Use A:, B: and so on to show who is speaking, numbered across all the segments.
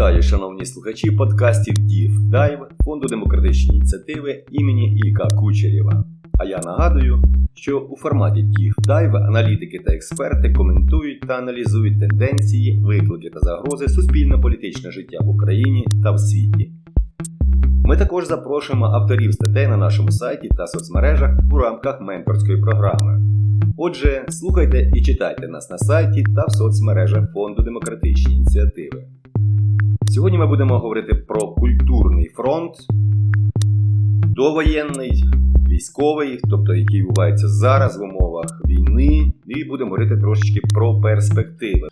A: Вітаю, шановні слухачі подкастів Дів Дайв Фонду демократичні ініціативи імені Ілька Кучерєва. А я нагадую, що у форматі Дів Дайв аналітики та експерти коментують та аналізують тенденції, виклики та загрози суспільно-політичного життя в Україні та в світі. Ми також запрошуємо авторів статей на нашому сайті та соцмережах у рамках менторської програми. Отже, слухайте і читайте нас на сайті та в соцмережах Фонду демократичні ініціативи. Сьогодні ми будемо говорити про культурний фронт, довоєнний, військовий, тобто який відбувається зараз в умовах війни, і будемо говорити трошечки про перспективи.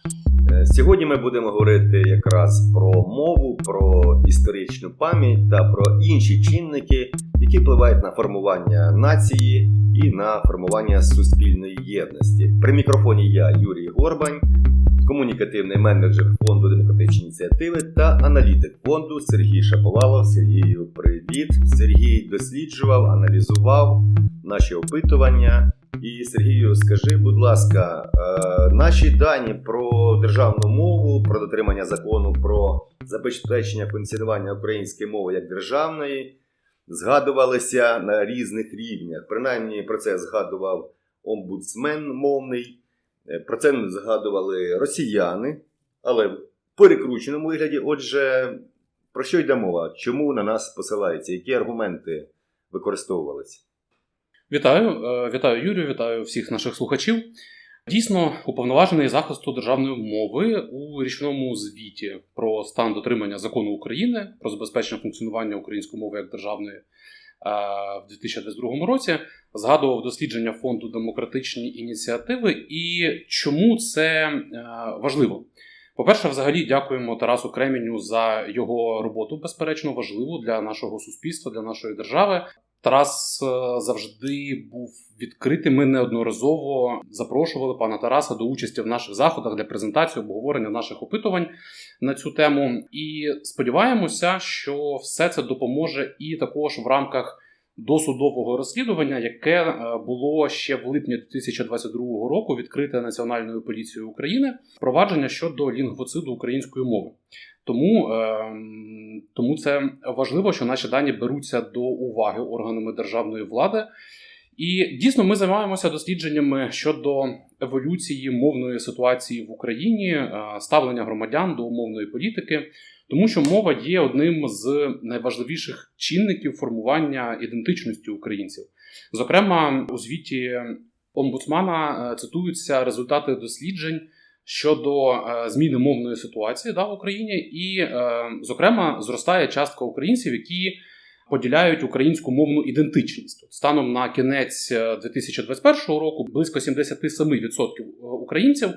A: Е, Сьогодні ми будемо говорити якраз про мову, про історичну пам'ять та про інші чинники, які впливають на формування нації і на формування суспільної єдності. При мікрофоні я Юрій Горбань, комунікативний менеджер фонду демократичні ініціативи та аналітик фонду Сергій Шаповалов. Сергію, привіт! Сергій досліджував, аналізував наші опитування. І Сергію, скажи, будь ласка, е, наші дані про державну мову, про дотримання закону про забезпечення функціонування української мови як державної згадувалися на різних рівнях. Принаймні про це згадував омбудсмен мовний, про це згадували росіяни, але в перекрученому вигляді. Отже, про що йде мова? Чому на нас посилаються? Які аргументи використовувалися?
B: Вітаю, е, вітаю Юрію, вітаю всіх наших слухачів. Дійсно, уповноважений захисту державної мови у річному звіті про стан дотримання закону України про забезпечення функціонування української мови як державної е, в 2022 році згадував дослідження фонду демократичні ініціативи. І чому це е, важливо? По-перше, взагалі дякуємо Тарасу Креміню за його роботу, безперечно, важливу для нашого суспільства, для нашої держави. Тарас е, завжди був відкритий. Ми неодноразово запрошували пана Тараса до участі в наших заходах для презентації, обговорення наших опитувань на цю тему. І сподіваємося, що все це допоможе і також в рамках досудового розслідування, яке е, було ще в липні 2022 року відкрите Національною поліцією України провадження щодо лінгвоциду української мови. Тому, е, тому це важливо, що наші дані беруться до уваги органами державної влади. І дійсно ми займаємося дослідженнями щодо еволюції мовної ситуації в Україні, е, ставлення громадян до мовної політики, тому що мова є одним з найважливіших чинників формування ідентичності українців. Зокрема, у звіті омбудсмана е, цитуються результати досліджень щодо е, зміни мовної ситуації да, в Україні, і, е, зокрема, зростає частка українців, які поділяють українську мовну ідентичність. Станом на кінець 2021 року близько 77% українців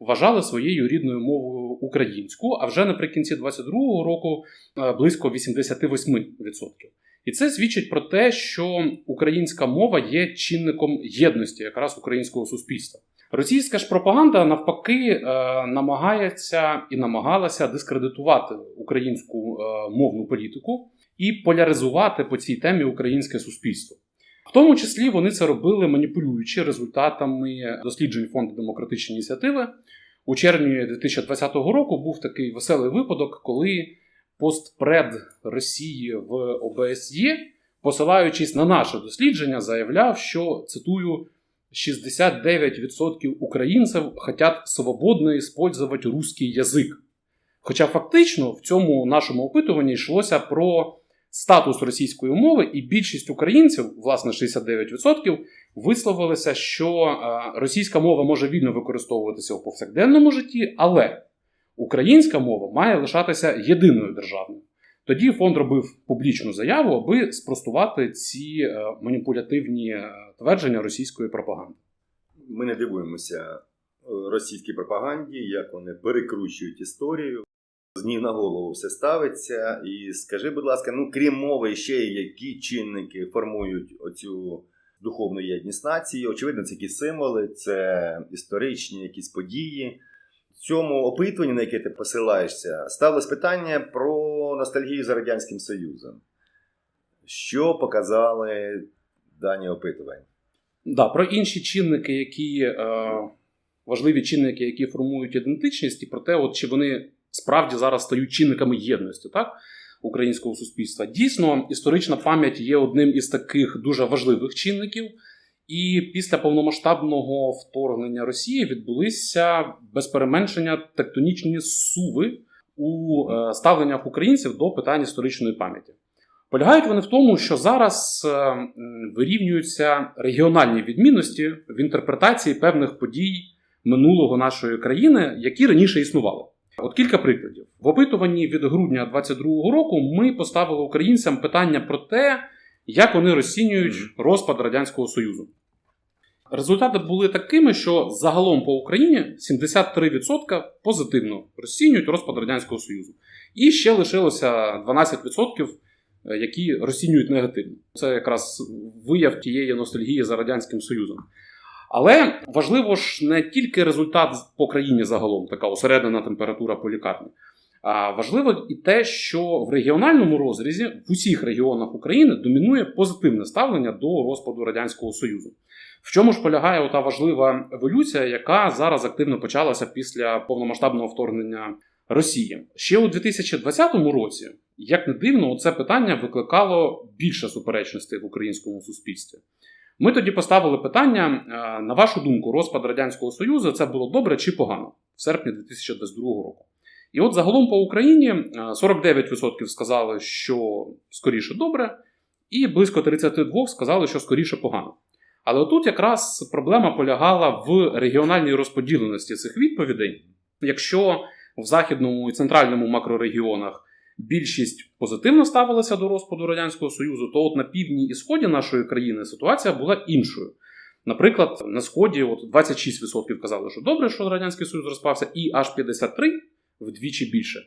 B: вважали своєю рідною мовою українську, а вже наприкінці 2022 року е, близько 88%. І це свідчить про те, що українська мова є чинником єдності якраз українського суспільства. Російська ж пропаганда навпаки е, намагається і намагалася дискредитувати українську е, мовну політику і поляризувати по цій темі українське суспільство. В тому числі вони це робили маніпулюючи результатами досліджень фонду демократичні ініціативи. У червні 2020 року був такий веселий випадок, коли постпред Росії в ОБСЄ, посилаючись на наше дослідження, заявляв, що цитую. 69% українців хотять свободно использовать русский язик. Хоча фактично в цьому нашому опитуванні йшлося про статус російської мови, і більшість українців, власне 69%, висловилися, що російська мова може вільно використовуватися у повсякденному житті, але українська мова має лишатися єдиною державною. Тоді фонд робив публічну заяву, аби спростувати ці е, маніпулятивні е, твердження російської пропаганди.
A: Ми не дивуємося е, російській пропаганді, як вони перекручують історію. З ніг на голову все ставиться. І скажи, будь ласка, ну крім мови, ще які чинники формують оцю духовну єдність нації? Очевидно, це якісь символи, це історичні якісь події. В цьому опитуванні, на яке ти посилаєшся, ставилось питання про ностальгію за Радянським Союзом. Що показали дані опитування?
B: Да, про інші чинники, які е, важливі чинники, які формують ідентичність, і про те, от чи вони справді зараз стають чинниками єдності так, українського суспільства. Дійсно, історична пам'ять є одним із таких дуже важливих чинників. І після повномасштабного вторгнення Росії відбулися без переменшення тектонічні суви у е, ставленнях українців до питань історичної пам'яті. Полягають вони в тому, що зараз е, вирівнюються регіональні відмінності в інтерпретації певних подій минулого нашої країни, які раніше існували. От кілька прикладів. В опитуванні від грудня 2022 року ми поставили українцям питання про те, як вони розцінюють розпад Радянського Союзу. Результати були такими, що загалом по Україні 73% позитивно розцінюють розпад Радянського Союзу. І ще лишилося 12%, е, які розцінюють негативно. Це якраз вияв тієї ностальгії за Радянським Союзом. Але важливо ж не тільки результат по країні загалом, така осереднена температура по лікарні. А важливо і те, що в регіональному розрізі в усіх регіонах України домінує позитивне ставлення до розпаду Радянського Союзу. В чому ж полягає ота важлива еволюція, яка зараз активно почалася після повномасштабного вторгнення Росії? Ще у 2020 році, як не дивно, це питання викликало більше суперечностей в українському суспільстві. Ми тоді поставили питання: е, на вашу думку, розпад Радянського Союзу це було добре чи погано в серпні 2022 року. І от загалом по Україні е, 49% сказали, що скоріше добре, і близько 32% сказали, що скоріше погано. Але отут якраз проблема полягала в регіональній розподіленості цих відповідей. Якщо в західному і центральному макрорегіонах більшість позитивно ставилася до розпаду Радянського Союзу, то от на півдні і сході нашої країни ситуація була іншою. Наприклад, на сході от 26% казали, що добре, що Радянський Союз розпався, і аж 53% вдвічі більше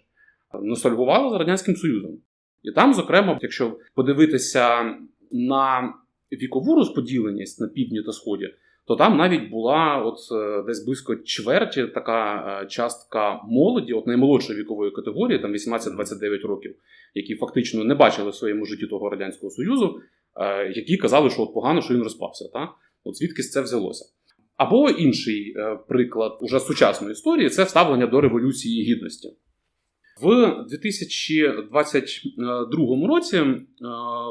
B: ностальгували за Радянським Союзом. І там, зокрема, якщо подивитися на вікову розподіленість на півдні та сході, то там навіть була от е, десь близько чверті така е, частка молоді, от наймолодшої вікової категорії, там 18-29 років, які фактично не бачили в своєму житті того радянського союзу, е, які казали, що от погано, що він розпався. Та? От звідки це взялося. Або інший приклад уже сучасної історії це ставлення до революції гідності. В 2022 році,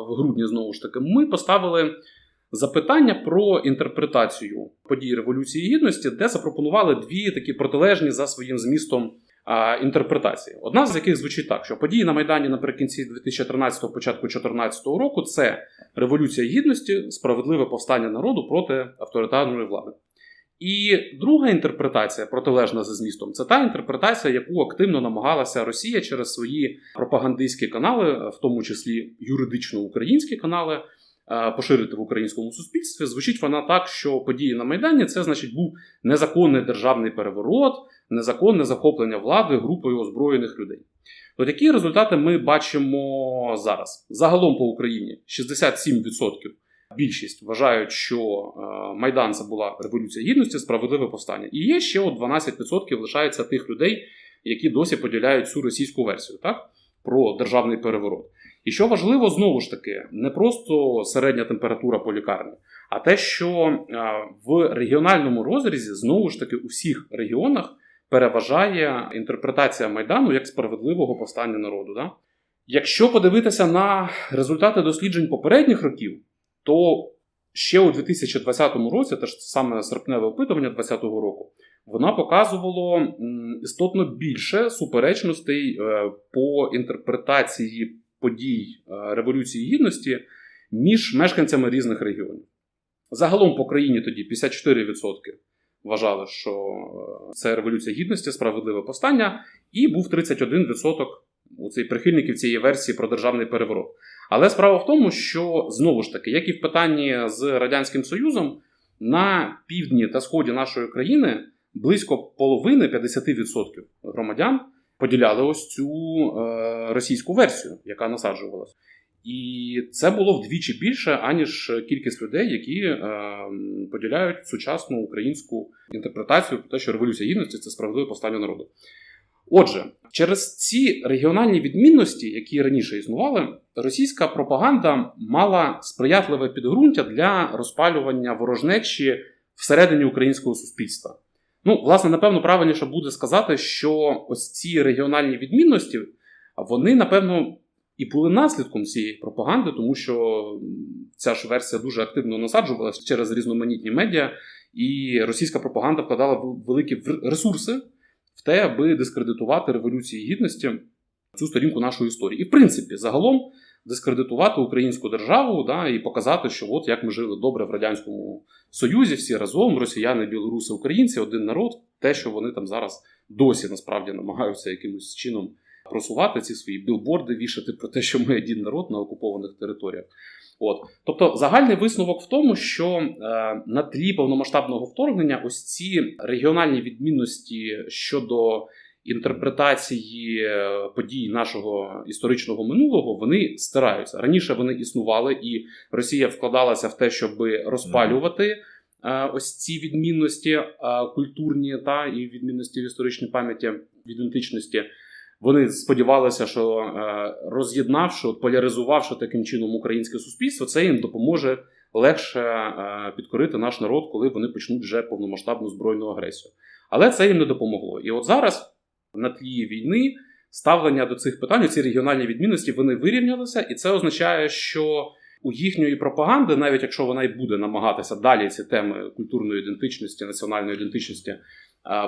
B: в грудні, знову ж таки, ми поставили запитання про інтерпретацію подій Революції Гідності, де запропонували дві такі протилежні за своїм змістом інтерпретації. Одна з яких звучить так, що події на Майдані наприкінці 2013 початку 2014 року це Революція Гідності, справедливе повстання народу проти авторитарної влади. І друга інтерпретація, протилежна за змістом, це та інтерпретація, яку активно намагалася Росія через свої пропагандистські канали, в тому числі юридично-українські канали, е, поширити в українському суспільстві. Звучить вона так, що події на Майдані це, значить, був незаконний державний переворот, незаконне захоплення влади групою озброєних людей. От які результати ми бачимо зараз? Загалом по Україні 67% більшість вважають, що е, Майдан це була революція гідності, справедливе повстання. І є ще от 12% лишається тих людей, які досі поділяють цю російську версію, так? Про державний переворот. І що важливо, знову ж таки, не просто середня температура по лікарні, а те, що е, в регіональному розрізі знову ж таки у всіх регіонах переважає інтерпретація Майдану як справедливого повстання народу. Да? Якщо подивитися на результати досліджень попередніх років, то ще у 2020 році, те ж саме серпневе опитування 2020 року, вона показувало м, істотно більше суперечностей е, по інтерпретації подій е, Революції Гідності між мешканцями різних регіонів. Загалом по країні тоді 54% вважали, що е, це Революція Гідності, справедливе повстання, і був 31% у цих прихильників цієї версії про державний переворот. Але справа в тому, що знову ж таки, як і в питанні з Радянським Союзом, на півдні та сході нашої країни близько половини 50% громадян поділяли ось цю е, російську версію, яка насаджувалася. І це було вдвічі більше, аніж кількість людей, які е, поділяють сучасну українську інтерпретацію про те, що революція гідності це справедливе повстання народу. Отже, через ці регіональні відмінності, які раніше існували, російська пропаганда мала сприятливе підґрунтя для розпалювання ворожнечі всередині українського суспільства. Ну, власне, напевно, правильніше буде сказати, що ось ці регіональні відмінності, вони, напевно, і були наслідком цієї пропаганди, тому що ця ж версія дуже активно насаджувалася через різноманітні медіа, і російська пропаганда вкладала великі ресурси в те, аби дискредитувати революції гідності цю сторінку нашої історії. І, в принципі, загалом дискредитувати українську державу да, і показати, що от як ми жили добре в радянському Союзі, всі разом, росіяни, білоруси, українці, один народ, те, що вони там зараз досі насправді намагаються якимось чином просувати ці свої білборди, вішати про те, що ми один народ на окупованих територіях. От, тобто, загальний висновок в тому, що е, на тлі повномасштабного вторгнення ось ці регіональні відмінності щодо інтерпретації е, подій нашого історичного минулого вони стираються. Раніше вони існували, і Росія вкладалася в те, щоб розпалювати е, ось ці відмінності е, культурні та і відмінності в історичній пам'яті в ідентичності. Вони сподівалися, що роз'єднавши, поляризувавши таким чином українське суспільство, це їм допоможе легше підкорити наш народ, коли вони почнуть вже повномасштабну збройну агресію. Але це їм не допомогло. І от зараз на тлі війни ставлення до цих питань, ці регіональні відмінності, вони вирівнялися, і це означає, що у їхньої пропаганди, навіть якщо вона й буде намагатися далі ці теми культурної ідентичності, національної ідентичності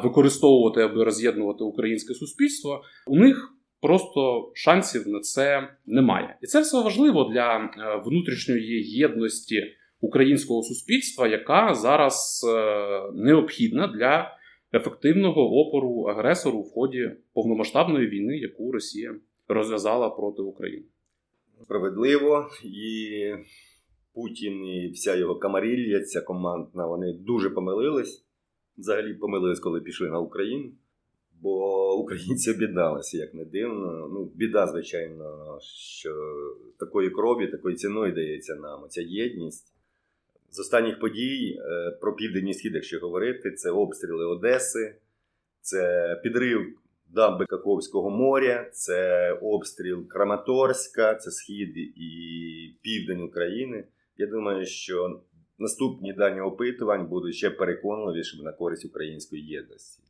B: використовувати, аби роз'єднувати українське суспільство, у них просто шансів на це немає. І це все важливо для е, внутрішньої єдності українського суспільства, яка зараз е, необхідна для ефективного опору агресору в ході повномасштабної війни, яку Росія розв'язала проти України.
A: Справедливо, і Путін і вся його камарилья, ця командна, вони дуже помилились. Взагалі помилились, коли пішли на Україну. Бо українці об'єдналися, як не дивно. Ну, біда, звичайно, що такої крові, такою ціною дається нам ця єдність. З останніх подій е, про південний схід, якщо говорити, це обстріли Одеси, це підрив дамби Каковського моря, це обстріл Краматорська, це схід і південь України. Я думаю, що наступні дані опитувань будуть ще переконливішими на користь української єдності.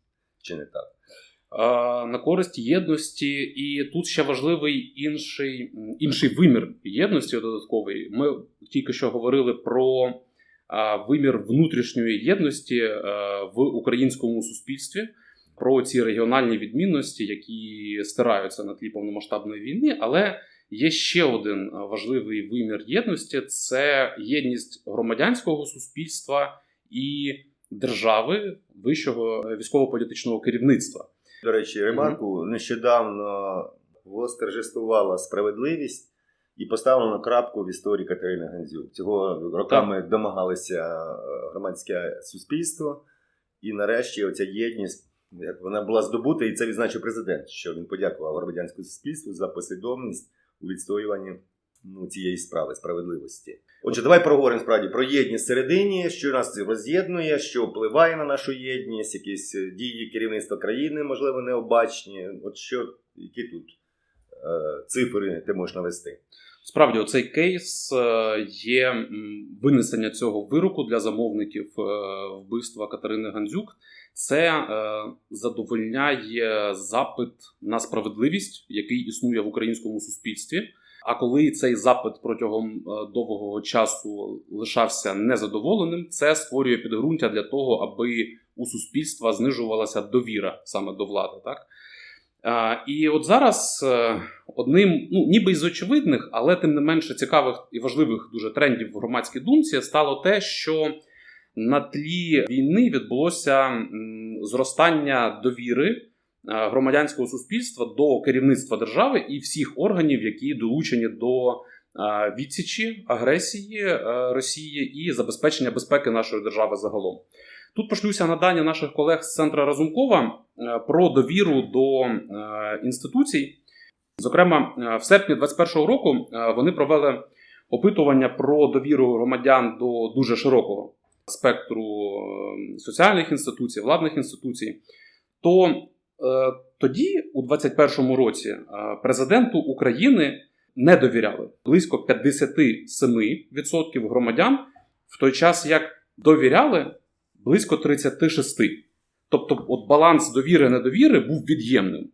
A: Чи не так?
B: На користь єдності, і тут ще важливий інший, інший вимір єдності додатковий. Ми тільки що говорили про вимір внутрішньої єдності е, в українському суспільстві, про ці регіональні відмінності, які стираються на тлі повномасштабної війни. Але є ще один важливий вимір єдності це єдність громадянського суспільства і держави вищого військово-політичного керівництва.
A: До речі, ремарку нещодавно восторжествувала справедливість і поставлено крапку в історії Катерини Гандзюк. Цього роками домагалися е, громадське суспільство, і нарешті оця єдність. Як вона була здобута, і це відзначив президент, що він подякував громадянському суспільству за послідовність у відстоюванні ну, цієї справи справедливості. Отже, давай проговоримо справді про єдність всередині, що нас роз'єднує, що впливає на нашу єдність, якісь е, дії керівництва країни, можливо, необачні. От що, які тут цифри ти можеш навести?
B: Справді, оцей кейс е, є винесення цього вироку для замовників е, вбивства Катерини Гандзюк. Це е, задовольняє запит на справедливість, який існує в українському суспільстві. А коли цей запит протягом е, довгого часу лишався незадоволеним, це створює підґрунтя для того, аби у суспільства знижувалася довіра саме до влади. Так? Е, І от зараз е, одним, ну ніби із очевидних, але тим не менше цікавих і важливих дуже трендів в громадській думці стало те, що на тлі війни відбулося зростання довіри е, громадянського суспільства до керівництва держави і всіх органів, які долучені до відсічі агресії Росії і забезпечення безпеки нашої держави загалом. Тут пошлюся на дані наших колег з центра Разумкова е, про довіру до е, інституцій. Зокрема, е, в серпні 2021 року вони провели опитування про довіру громадян до дуже широкого спектру соціальних інституцій, владних інституцій. То тоді, у 2021 році, президенту України не довіряли близько 57% громадян, в той час як довіряли близько 36%. Тобто, от баланс довіри недовіри був від'ємним.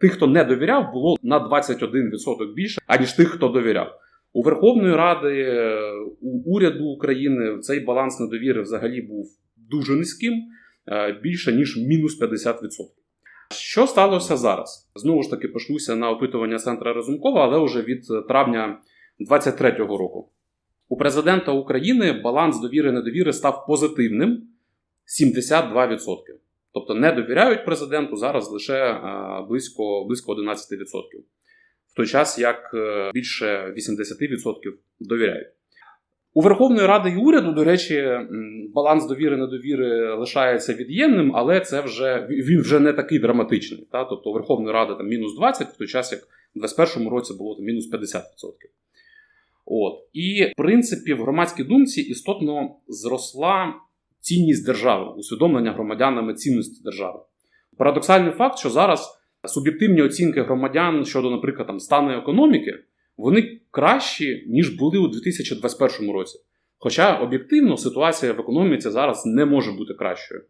B: Тих, хто не довіряв, було на 21% більше, аніж тих, хто довіряв. У Верховної Ради, е, у уряду України цей баланс недовіри взагалі був дуже низьким, е, більше ніж мінус 50%. Що сталося зараз? Знову ж таки, пошлюся на опитування центра Разумкова, але вже від травня 2023 року. У президента України баланс довіри недовіри став позитивним 72%. Тобто не довіряють президенту зараз лише е, близько, близько 11%. В той час як е, більше 80% довіряють. У Верховної Ради і уряду, до речі, баланс довіри недовіри лишається від'ємним, але це вже він вже не такий драматичний. Та? Тобто Верховної Ради там мінус 20, в той час як у 2021 році було там мінус 50%. От. І, в принципі, в громадській думці істотно зросла цінність держави, усвідомлення громадянами цінності держави. Парадоксальний факт, що зараз суб'єктивні оцінки громадян щодо, наприклад, там, стану економіки, вони кращі, ніж були у 2021 році. Хоча об'єктивно ситуація в економіці зараз не може бути кращою.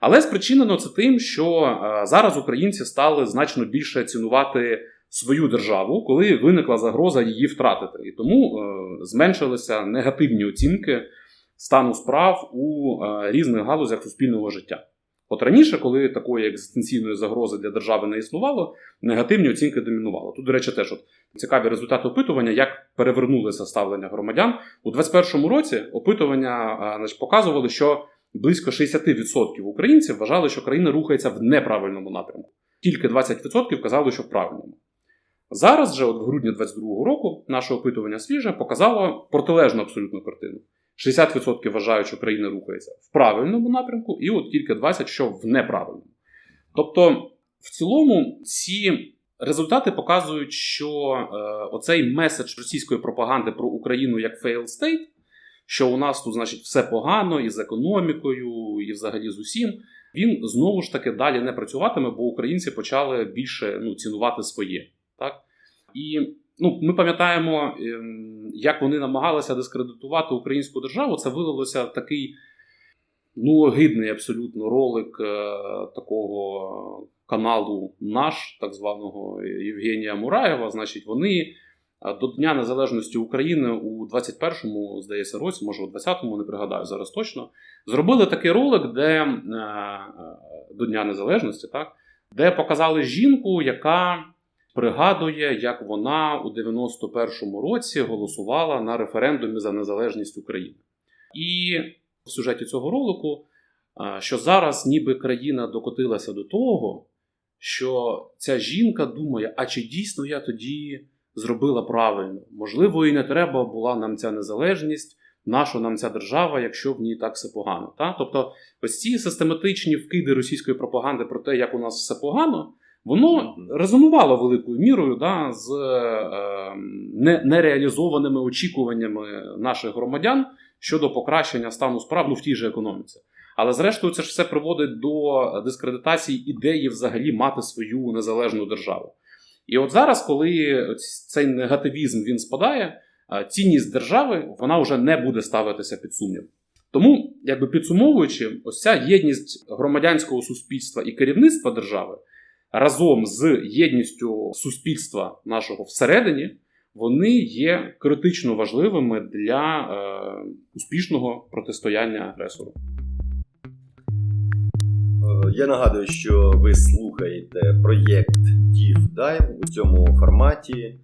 B: Але спричинено це тим, що е, зараз українці стали значно більше цінувати свою державу, коли виникла загроза її втратити. І тому е, зменшилися негативні оцінки стану справ у е, різних галузях суспільного життя. От раніше, коли такої екзистенційної загрози для держави не існувало, негативні оцінки домінували. Тут, до речі, теж от цікаві результати опитування, як перевернулося ставлення громадян у 2021 році. Опитування е, значить, показували, що близько 60% українців вважали, що країна рухається в неправильному напрямку. Тільки 20% казали, що в правильному. Зараз же, от в грудні 2022 року, наше опитування свіже показало протилежну абсолютну картину. 60% вважають, що країна рухається в правильному напрямку, і от тільки 20% що в неправильному. Тобто, в цілому, ці результати показують, що е, оцей меседж російської пропаганди про Україну як failed state, що у нас тут, значить, все погано і з економікою, і взагалі з усім, він знову ж таки далі не працюватиме, бо українці почали більше ну, цінувати своє. Так? І ну, ми пам'ятаємо, ем, як вони намагалися дискредитувати українську державу. Це вилилося в такий ну, огидний абсолютно ролик е, такого каналу наш, так званого Євгенія Мураєва. Значить, вони е, до Дня Незалежності України у 21-му, здається, році, може у 20-му, не пригадаю зараз точно, зробили такий ролик, де е, до Дня Незалежності, так, де показали жінку, яка пригадує, як вона у 91-му році голосувала на референдумі за незалежність України. І в сюжеті цього ролику, що зараз ніби країна докотилася до того, що ця жінка думає, а чи дійсно я тоді зробила правильно? Можливо, і не треба була нам ця незалежність, наша нам ця держава, якщо в ній так все погано. Та? Тобто, ось ці систематичні вкиди російської пропаганди про те, як у нас все погано, воно резонувало великою мірою да, з е, нереалізованими очікуваннями наших громадян щодо покращення стану справ ну, в тій же економіці. Але зрештою, це ж все приводить до дискредитації ідеї взагалі мати свою незалежну державу. І от зараз, коли цей негативізм він спадає, е, цінність держави вона вже не буде ставитися під сумнів. Тому, якби підсумовуючи, ось ця єдність громадянського суспільства і керівництва держави разом з єдністю суспільства нашого всередині, вони є критично важливими для е, успішного протистояння агресору.
A: Е, Я нагадую, що ви слухаєте проєкт Deep Dive у цьому форматі.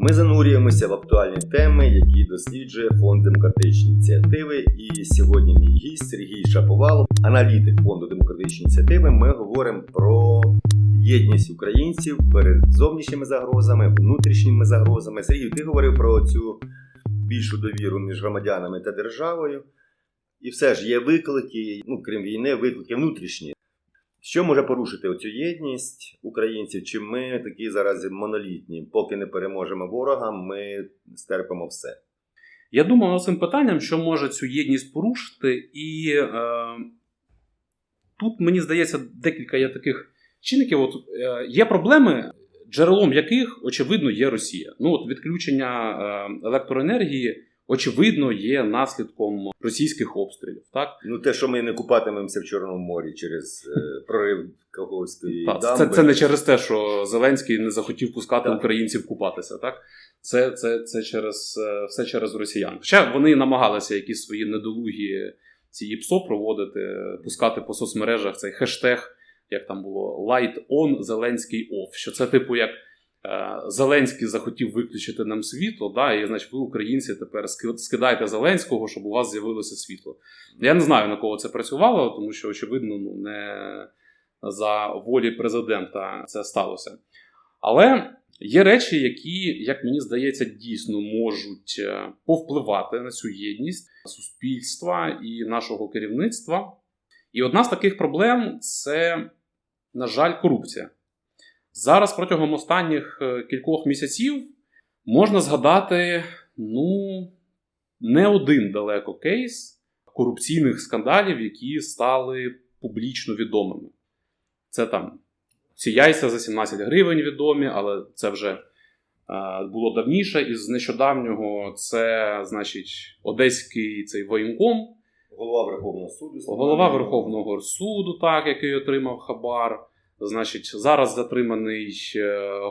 A: Ми занурюємося в актуальні теми, які досліджує фонд демократичні ініціативи. І сьогодні мій гість Сергій Шаповалов, аналітик фонду демократичні ініціативи. Ми говоримо про єдність українців перед зовнішніми загрозами, внутрішніми загрозами. Сергій, ти говорив про цю більшу довіру між громадянами та державою. І все ж є виклики, ну крім війни, виклики внутрішні. Що може порушити оцю єдність українців? Чи ми такі зараз монолітні? Поки не переможемо ворога, ми стерпимо все.
B: Я думав над цим питанням, що може цю єдність порушити, і е, тут мені здається декілька є таких чинників. От е, є проблеми, джерелом яких, очевидно, є Росія. Ну от відключення е, електроенергії очевидно є наслідком російських обстрілів. Так?
A: Ну, те, що ми не купатимемося в Чорному морі через е, прорив Каховської
B: Так,
A: дамби.
B: це, це не через те, що Зеленський не захотів пускати
A: Так.
B: українців купатися. Так? Це, це, це через, е, все через росіян. Хоча вони намагалися якісь свої недолугі ці ІПСО проводити, пускати по соцмережах цей хештег, як там було Light on, Зеленський off. Що це, типу, як е, Зеленський захотів виключити нам світло, да, і значить ви, українці, тепер скидайте Зеленського, щоб у вас з'явилося світло. Я не знаю, на кого це працювало, тому що, очевидно, ну, не за волі президента це сталося. Але є речі, які, як мені здається, дійсно можуть е, повпливати на цю єдність суспільства і нашого керівництва. І одна з таких проблем це, на жаль, корупція. Зараз протягом останніх е, кількох місяців можна згадати, ну, не один далеко кейс корупційних скандалів, які стали публічно відомими. Це там ці яйця за 17 гривень відомі, але це вже е, було давніше. Із нещодавнього це, значить, одеський цей воєнком,
A: Голова Верховного суду.
B: голова Верховного суду, так, який отримав хабар. Значить, зараз затриманий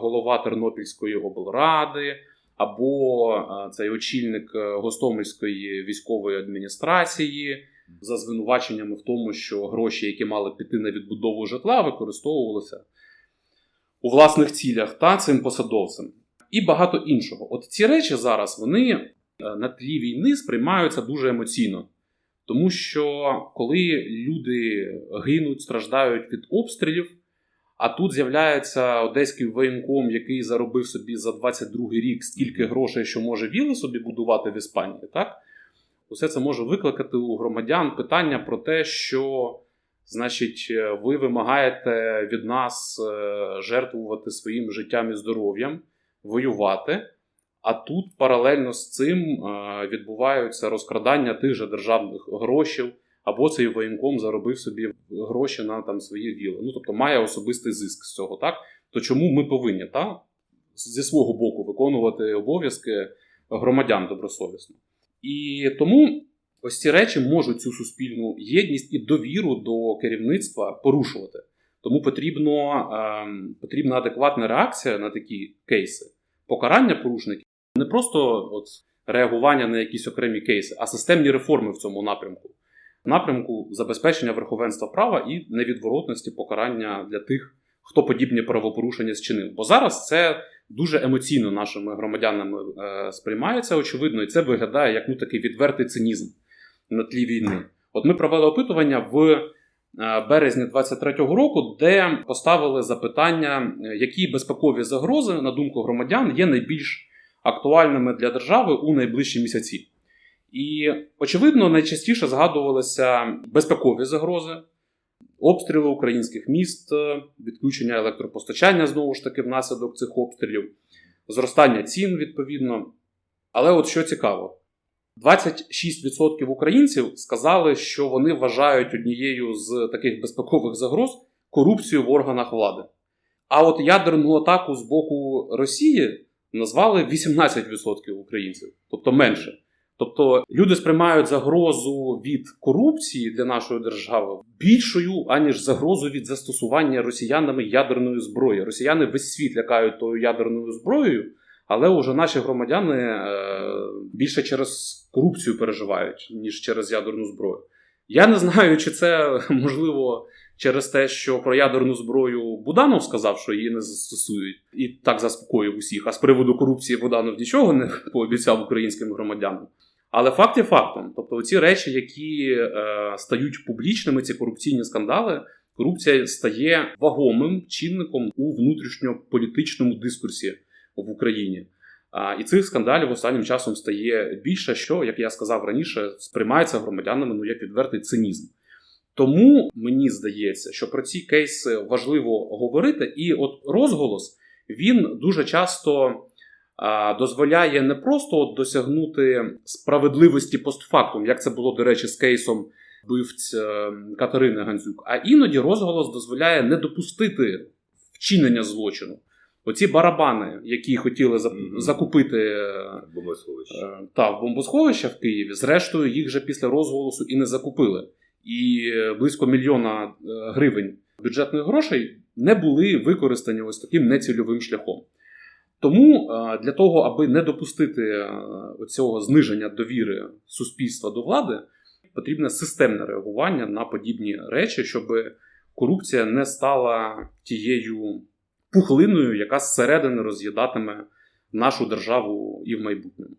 B: голова Тернопільської облради, або е, цей очільник е, Гостомельської військової адміністрації за звинуваченнями в тому, що гроші, які мали піти на відбудову житла, використовувалися у власних цілях та цим посадовцем. І багато іншого. От ці речі зараз вони е, на тлі війни сприймаються дуже емоційно. Тому що коли люди гинуть, страждають від обстрілів, а тут з'являється одеський воєнком, який заробив собі за 22 рік стільки грошей, що може віли собі будувати в Іспанії, так? Усе це може викликати у громадян питання про те, що, значить, ви вимагаєте від нас е, жертвувати своїм життям і здоров'ям, воювати. А тут паралельно з цим е, відбуваються розкрадання тих же державних грошей, або цей воєнком заробив собі гроші на там свої віли. Ну тобто має особистий зиск з цього, так? То чому ми повинні та, зі свого боку виконувати обов'язки громадян добросовісно? І тому ось ці речі можуть цю суспільну єдність і довіру до керівництва порушувати. Тому потрібно, е, потрібна адекватна реакція на такі кейси, покарання порушників, не просто от реагування на якісь окремі кейси, а системні реформи в цьому напрямку. Напрямку забезпечення верховенства права і невідворотності покарання для тих, хто подібні правопорушення зчинив. Бо зараз це дуже емоційно нашими громадянами е, сприймається, очевидно, і це виглядає як ну, такий відвертий цинізм на тлі війни. От ми провели опитування в е, березні 23-го року, де поставили запитання, е, які безпекові загрози, на думку громадян, є найбільш актуальними для держави у найближчі місяці. І, очевидно, найчастіше згадувалися безпекові загрози, обстріли українських міст, відключення електропостачання знову ж таки внаслідок цих обстрілів, зростання цін відповідно. Але от що цікаво, 26% українців сказали, що вони вважають однією з таких безпекових загроз корупцію в органах влади. А от ядерну атаку з боку Росії назвали 18% українців, тобто менше. Тобто люди сприймають загрозу від корупції для нашої держави більшою, аніж загрозу від застосування росіянами ядерної зброї. Росіяни весь світ лякають тою ядерною зброєю, але уже наші громадяни е, більше через корупцію переживають, ніж через ядерну зброю. Я не знаю, чи це можливо через те, що про ядерну зброю Буданов сказав, що її не застосують, і так заспокоїв усіх. А з приводу корупції Буданов нічого не пообіцяв українським громадянам. Але факт є фактом. Тобто, ці речі, які е, стають публічними, ці корупційні скандали, корупція стає вагомим чинником у внутрішньополітичному дискурсі в Україні. А, і цих скандалів останнім часом стає більше, що, як я сказав раніше, сприймається громадянами ну, як відвертий цинізм. Тому мені здається, що про ці кейси важливо говорити, і от розголос він дуже часто а, дозволяє не просто от досягнути справедливості постфактум, як це було, до речі, з кейсом вбивць е, Катерини Гандзюк, а іноді розголос дозволяє не допустити вчинення злочину. Оці барабани, які хотіли закупити е,
A: Бомбосховище.
B: Та в бомбосховища в Києві, зрештою, їх же після розголосу і не закупили. І е, близько мільйона е, гривень бюджетних грошей не були використані ось таким нецільовим шляхом. Тому е, для того, аби не допустити цього зниження довіри суспільства до влади, потрібне системне реагування на подібні речі, щоб корупція не стала тією пухлиною, яка зсередини роз'їдатиме нашу державу і в майбутньому.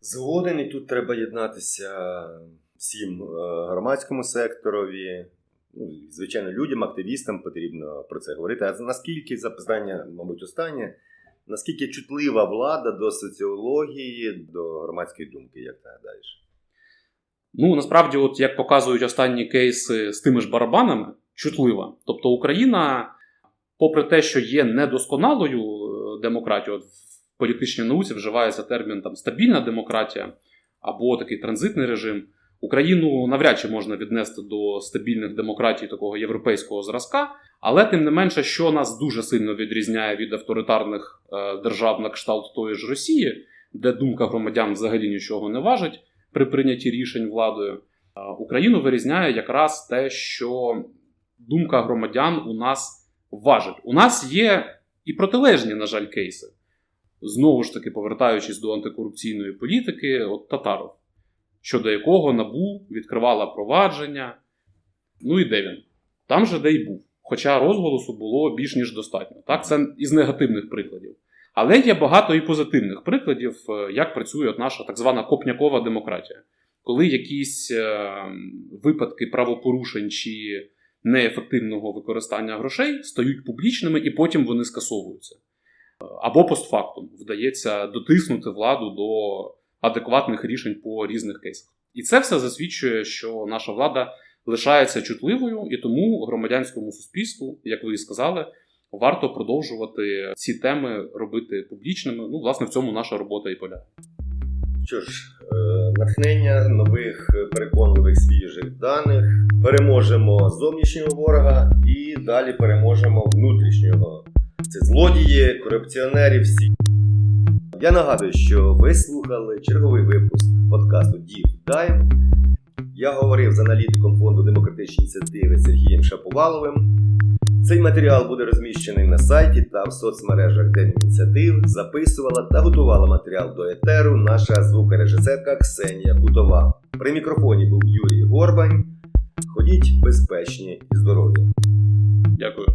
A: Згоден, і тут треба єднатися всім е, громадському секторові. Ну, звичайно, людям, активістам потрібно про це говорити. А наскільки запитання, мабуть, останнє, наскільки чутлива влада до соціології, до громадської думки, як ти гадаєш?
B: Ну насправді, от як показують останні кейси з тими ж барабанами, чутлива. Тобто Україна, попри те, що є недосконалою е, демократією, от в політичній науці вживається термін там стабільна демократія або такий транзитний режим. Україну навряд чи можна віднести до стабільних демократій такого європейського зразка, але тим не менше, що нас дуже сильно відрізняє від авторитарних е, держав на кшталт тої ж Росії, де думка громадян взагалі нічого не важить при прийнятті рішень владою. Е, Україну вирізняє якраз те, що думка громадян у нас важить. У нас є і протилежні, на жаль, кейси. Знову ж таки, повертаючись до антикорупційної політики, от Татаров, щодо якого НАБУ відкривала провадження. Ну і де він? Там же де й був. Хоча розголосу було більш ніж достатньо. Так, це із негативних прикладів. Але є багато і позитивних прикладів, е, як працює от наша так звана копнякова демократія. Коли якісь е, випадки правопорушень чи неефективного використання грошей стають публічними і потім вони скасовуються. Або постфактум вдається дотиснути владу до адекватних рішень по різних кейсах. І це все засвідчує, що наша влада лишається чутливою, і тому громадянському суспільству, як ви і сказали, варто продовжувати ці теми робити публічними. Ну, власне, в цьому наша робота і полягає.
A: Що ж, е, натхнення нових переконливих свіжих даних. Переможемо зовнішнього ворога і далі переможемо внутрішнього. Це злодії, корупціонери всі. Я нагадую, що ви слухали черговий випуск подкасту Deep Dive. Я говорив з аналітиком фонду демократичні ініціативи Сергієм Шаповаловим. Цей матеріал буде розміщений на сайті та в соцмережах Демініціатив. Записувала та готувала матеріал до етеру наша звукорежисерка Ксенія Кутова. При мікрофоні був Юрій Горбань. Ходіть безпечні і здорові!
B: Дякую.